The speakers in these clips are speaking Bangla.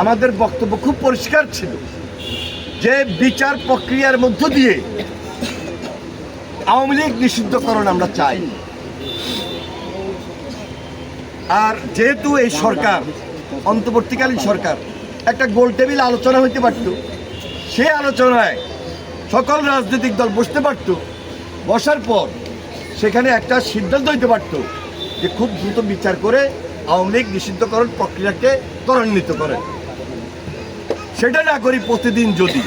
আমাদের বক্তব্য খুব পরিষ্কার ছিল যে বিচার প্রক্রিয়ার মধ্য দিয়ে আওয়ামী লীগ নিষিদ্ধকরণ আমরা চাই। আর যেহেতু এই সরকার, অন্তর্বর্তীকালীন সরকার, একটা গোল টেবিল আলোচনা হইতে পারত সেই আলোচনায় সকল রাজনৈতিক দল বসতে পারত, বসার পর সেখানে একটা সিদ্ধান্ত হইতে পারত যে খুব দ্রুত বিচার করে আওয়ামী লীগ নিষিদ্ধকরণ প্রক্রিয়াকে ত্বরান্বিত করে। সেটা না করি প্রতিদিন যদি।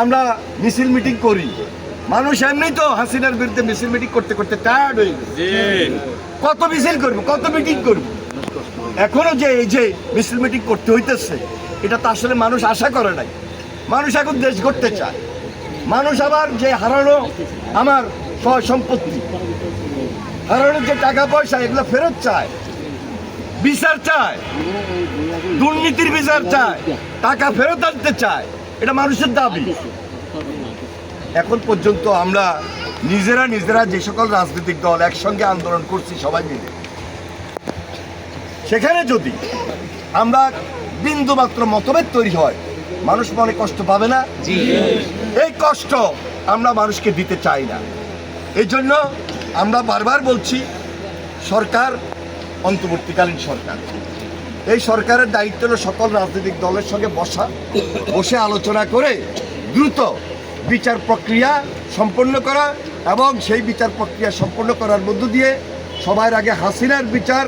আমরা মিছিল মিটিং করি। মানুষ এমনি তো হাসিনার বিরুদ্ধে মিছিল মিটিং করতে করতে টায়ার্ড হয়ে গেছে। কত মিছিল করব কত মিটিং করব? এখনও যে এই যে মিছিল মিটিং করতে হইতেছে এটা তো আসলে মানুষ আশা করে নাই। মানুষ এখন দেশ করতে চায়। মানুষ আবার যে হারানো আমার সম্পত্তি হারানো যে টাকা পয়সা এগুলো ফেরত চায়। বিচার চায়। দুর্নীতির বিচার চায়। টাকা ফেরত আনতে চায়। এটা মানুষের দাবি। এখন পর্যন্ত আমরা নিজেরা নিজেরা যে সকল রাজনৈতিক দল একসঙ্গে আন্দোলন করছি সবাই মিলে। সেখানে যদি আমরা বিন্দু মাত্র মতভেদ তৈরি হয় মানুষ মনে কষ্ট পাবে না? এই কষ্ট আমরা মানুষকে দিতে চাই না। এই জন্য আমরা বারবার বলছি সরকার অন্তর্বর্তীকালীন সরকার। এই সরকারের দায়িত্ব হলো সকল রাজনৈতিক দলের সঙ্গে বসা, বসে আলোচনা করে দ্রুত বিচার প্রক্রিয়া সম্পন্ন করা এবং সেই বিচার প্রক্রিয়া সম্পন্ন করার মধ্য দিয়ে সবার আগে হাসিনার বিচার,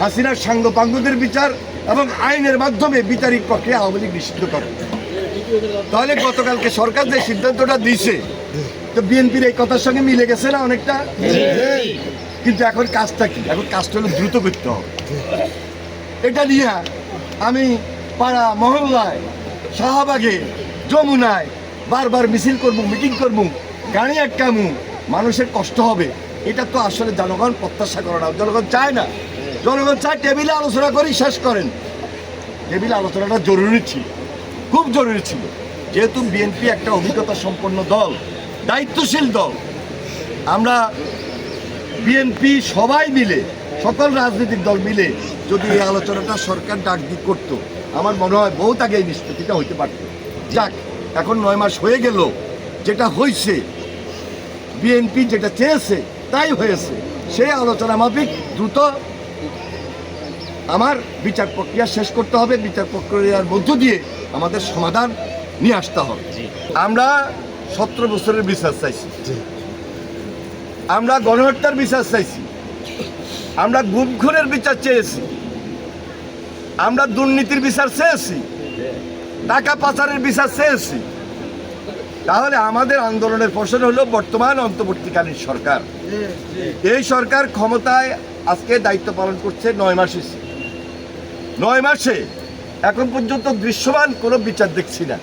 হাসিনার সাঙ্গপাঙ্গদের বিচার এবং আইনের মাধ্যমে বিচারিক প্রক্রিয়া আওয়ামী লীগ নিষিদ্ধ করে। তাহলে গতকালকে সরকার যে সিদ্ধান্তটা দিয়েছে, তো বিএনপির এই কথার সঙ্গে মিলে গেছে না অনেকটা? কিন্তু এখন কাজটা কি? এখন কাজটা হলো দ্রুত করতে হবে। এটা নিয়ে আমি পাড়া, মহল্লায়, শাহবাগে যমুনায় বারবার মিছিল করব, মিটিং করব, গাড়ি আটকামু মানুষের কষ্ট হবে। এটা তো আসলে জনগণ প্রত্যাশা করে না। জনগণ চায় না। জনগণ চায় টেবিলে আলোচনা করেই শেষ করেন। টেবিলে আলোচনাটা জরুরি ছিল। খুব জরুরি ছিল। যেহেতু বিএনপি একটা অভিজ্ঞতা সম্পন্ন দল, দায়িত্বশীল দল। আমরা বিএনপি সবাই মিলে সকল রাজনৈতিক দল মিলে যদি এই আলোচনাটা সরকার ডাক দিক করতো আমার মনে হয় বহুত আগে এই নিষ্পত্তিটা হইতে পারত। যাক এখন নয় মাস হয়ে গেল যেটা হয়েছে বিএনপি যেটা চেয়েছে তাই হয়েছে। সেই আলোচনা মাফিক দ্রুত আমার বিচার প্রক্রিয়া শেষ করতে হবে বিচার প্রক্রিয়ার মধ্য দিয়ে আমাদের সমাধান নিয়ে আসতে হবে। আমরা সতেরো বছরের বিচার চাইছি। আমরা গণহত্যার বিচার চাইছি। আমরা গুম খুনের বিচার চেয়েছি। আমরা দুর্নীতির বিচার চেয়েছি। টাকা পাচারের বিচার চেয়েছি। তাহলে আমাদের আন্দোলনের ফসল হলো বর্তমান অন্তর্বর্তীকালীন সরকার। এই সরকার ক্ষমতায় আজকে দায়িত্ব পালন করছে নয় মাস। নয় মাসে। এখন পর্যন্ত দৃশ্যমান কোনো বিচার দেখছি না।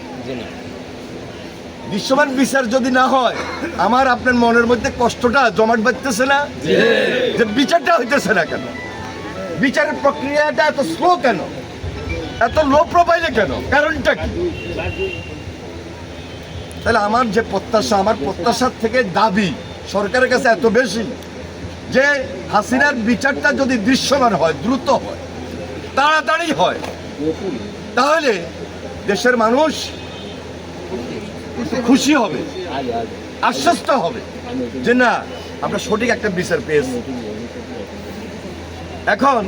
দৃশ্যমান বিচার যদি না হয় আমার আপনার মনের মধ্যে কষ্টটা জমাট বাঁধতেছে না? যে বিচারটা হইতেছে না কেন? বিচারের প্রক্রিয়াটা এত স্লো কেন? এত লো প্রোফাইলে কেন? কারণটা কি? তাহলে আমার যে প্রত্যাশা আমার প্রত্যাশার থেকে দাবি সরকারের কাছে এত বেশি যে হাসিনার বিচারটা যদি দৃশ্যমান হয় দ্রুত হয় তাড়াতাড়ি হয় তাহলে দেশের মানুষ খুশি হবে। আশ্বস্ত হবে যে না, আমরা সঠিক একটা বিচার পেয়েছি। এখন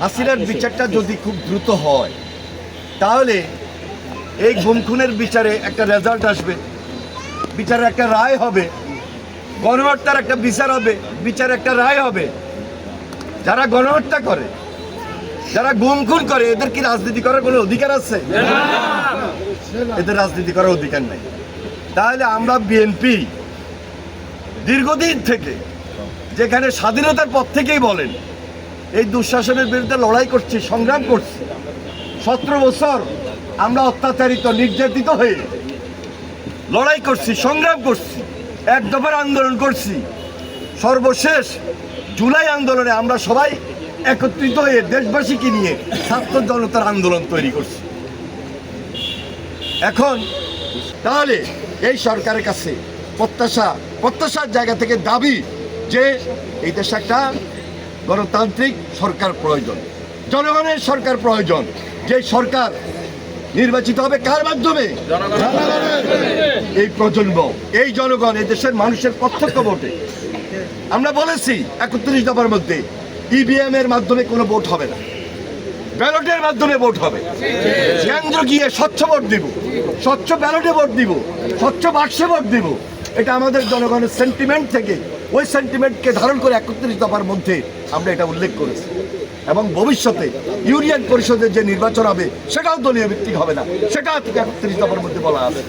হাসিনার বিচারটা যদি খুব দ্রুত হয়, তাহলে এই গুম খুনের বিচারে একটা রেজাল্ট আসবে। বিচারে একটা রায় হবে। গণহত্যার একটা বিচার হবে। বিচারে একটা রায় হবে। যারা গণহত্যা করে যারা গুম খুন করে, এদের কি রাজনীতি করার কোনো অধিকার আছে? এদের রাজনীতি করার অধিকার নাই। তাহলে আমরা বিএনপি দীর্ঘদিন থেকে যেখানে স্বাধীনতার পর থেকেই বলেন, এই দুঃশাসনের বিরুদ্ধে লড়াই করছি, সংগ্রাম করছি, সতেরো বছর আমরা অত্যাচারিত, নির্যাতিত হয়ে লড়াই করছি, সংগ্রাম করছি, এক দফার আন্দোলন করছি। সর্বশেষ জুলাই আন্দোলনে আমরা সবাই একত্রিত হয়ে দেশবাসীকে নিয়ে ছাত্র জনতার আন্দোলন তৈরি করছি। এখন তাহলে এই সরকারের কাছে প্রত্যাশা, প্রত্যাশার জায়গা থেকে দাবি যে এই দেশে একটা গণতান্ত্রিক সরকার প্রয়োজন, জনগণের সরকার প্রয়োজন, যে সরকার নির্বাচিত হবে কার মাধ্যমে? এই প্রজন্ম, এই জনগণ, এই দেশের মানুষের প্রত্যক্ষ ভোটে। আমরা বলেছি একত্রিশ দফার মধ্যে ইভিএম এর মাধ্যমে কোনো ভোট হবে না। ব্যালটের মাধ্যমে ভোট হবে। কেন্দ্র গিয়ে স্বচ্ছ ভোট দিব। স্বচ্ছ ব্যালটে ভোট দিব। স্বচ্ছ বাক্সে ভোট দিব। এটা আমাদের জনগণের সেন্টিমেন্ট থেকে, ওই সেন্টিমেন্টকে ধারণ করে একত্রিশ দফার মধ্যে আমরা এটা উল্লেখ করেছি। এবং ভবিষ্যতে ইউনিয়ন পরিষদের যে নির্বাচন হবে, সেটাও দলীয় ভিত্তিক হবে না। সেটাও একত্রিশ দফার মধ্যে বলা আছে।